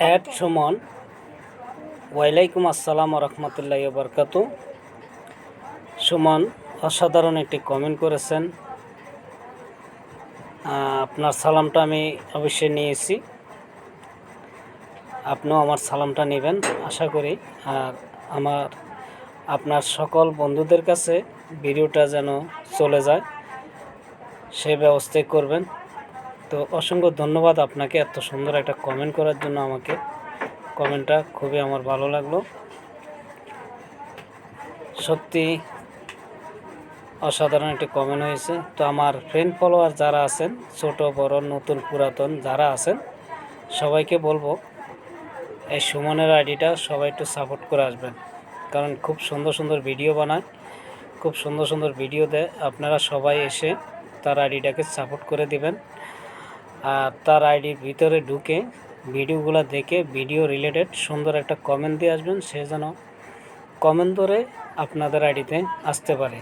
Add Suman. ওয়ালাইকুম আসসালাম রহমতুল্লাহ বরকাত সুমন, অসাধারণ একটি কমেন্ট করেছেন। আপনার সালামটা আমি অবশ্যই নিয়েছি। আপনিও আমার সালামটা নেবেন, আশা করি। আর আমার, আপনার সকল বন্ধুদের কাছে ভিডিওটা যেন চলে যায় সেই ব্যবস্থাই করবেন। তো অসংখ্য ধন্যবাদ আপনাকে এত সুন্দর একটা কমেন্ট করার জন্য আমাকে। কমেন্টটা খুবই আমার ভালো লাগল। সত্যি অসাধারণ একটি কমেন্ট হয়েছে। তো আমার ফ্রেন্ড ফলোয়ার যারা আছেন, ছোট, বড়, নতুন, পুরাতন যারা আছেন, সবাইকে বলব, এই সুমনের আইডিটা সবাই একটু সাপোর্ট করে আসবেন। কারণ খুব সুন্দর সুন্দর ভিডিও বানায়, খুব সুন্দর সুন্দর ভিডিও দেয়। আপনারা সবাই এসে তার আইডিটাকে সাপোর্ট করে দিবেন। তার আইডির ভিতরে ঢুকে ভিডিওগুলো দেখে ভিডিও রিলেটেড সুন্দর একটা কমেন্ট দিয়ে আসবেন, সে যেন কমেন্ট ধরে আপনাদের আইডিতে আসতে পারে।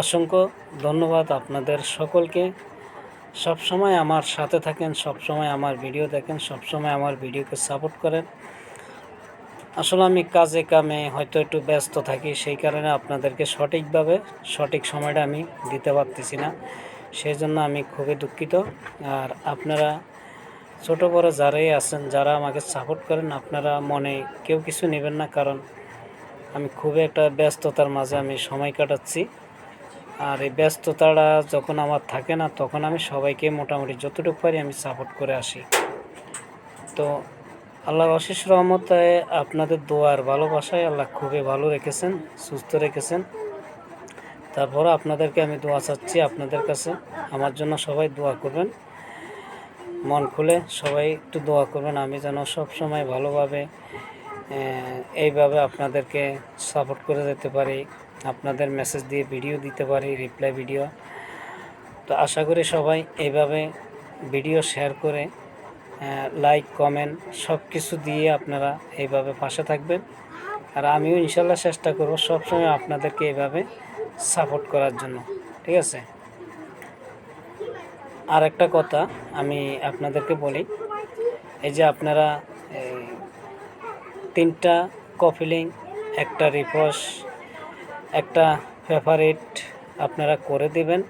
অসংখ্য ধন্যবাদ আপনাদের সকলকে। সবসময় আমার সাথে থাকেন, সবসময় আমার ভিডিও দেখেন, সবসময় আমার ভিডিওকে সাপোর্ট করেন। আসলে আমি কাজে কামে হয়তো একটু ব্যস্ত থাকি, সেই কারণে আপনাদেরকে সঠিকভাবে সঠিক সময়টা আমি দিতে পারতেছি না। সেই জন্য আমি খুবই দুঃখিত। আর আপনারা ছোট বড় যারাই আছেন, যারা আমাকে সাপোর্ট করেন, আপনারা মনে কেউ কিছু নেবেন না, কারণ আমি খুবই একটা ব্যস্ততার মাঝে আমি সময় কাটাচ্ছি। আর এই ব্যস্ততাটা যখন আমার থাকে না, তখন আমি সবাইকে মোটামুটি যতটুকু পারি আমি সাপোর্ট করে আসি। তো আল্লাহ অশেষ রহমতে আপনাদের দোয়ার ভালোবাসায় আল্লাহ খুবই ভালো রেখেছেন, সুস্থ রেখেছেন। তারপরে আপনাদেরকে আমি দোয়া চাচ্ছি আপনাদের কাছে। আমার জন্য সবাই দোয়া করবেন। মন খুলে সবাই একটু দোয়া করবেন। আমি যেন সব সময় ভালোভাবে এইভাবে আপনাদেরকে সাপোর্ট করে যেতে পারি, আপনাদের মেসেজ দিয়ে ভিডিও দিতে পারি রিপ্লাই ভিডিও তো আশা করি সবাই এইভাবে ভিডিও শেয়ার করে লাইক কমেন্ট সব কিছু দিয়ে আপনারা এইভাবে পাশে থাকবেন। আর আমিও ইনশাল্লাহ চেষ্টা করব সবসময় আপনাদেরকে এভাবে সাপোর্ট করার জন্য, ঠিক আছে? আর একটা কথা আমি আপনাদেরকে বলি, এই যে আপনারা তিনটা কফিলিং একটা রিপোস একটা ফেভারিট আপনারা করে দিবেন।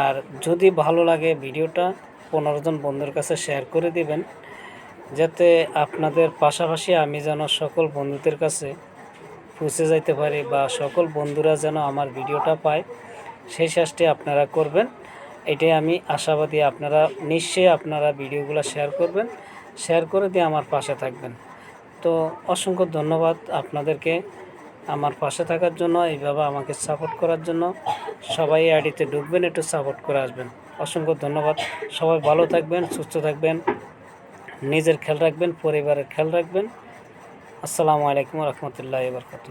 আর যদি ভালো লাগে ভিডিওটা, পনেরো জন বন্ধুর কাছে শেয়ার করে দিবেন। যাতে আপনাদের পাশাপাশি আমি যেন সকল বন্ধুদের কাছে পৌঁছে যাইতে পারি বা সকল বন্ধুরা যেন আমার ভিডিওটা পায়, সেই চেষ্টাটি আপনারা করবেন। এটাই আমি আশাবাদী। আপনারা নিশ্চয়ই আপনারা ভিডিওগুলো শেয়ার করবেন শেয়ার করে দিয়ে আমার পাশে থাকবেন। তো অসংখ্য ধন্যবাদ আপনাদেরকে আমার পাশে থাকার জন্য, এইভাবে আমাকে সাপোর্ট করার জন্য। সবাই আইডিতে ঢুকবেন, একটু সাপোর্ট করে আসবেন। অসংখ্য ধন্যবাদ। সবাই ভালো থাকবেন, সুস্থ থাকবেন। নিজের খেয়াল রাখবেন পরিবারের খেয়াল রাখবেন। আসসালামু আলাইকুম রহমতুল্লাহ বরকাত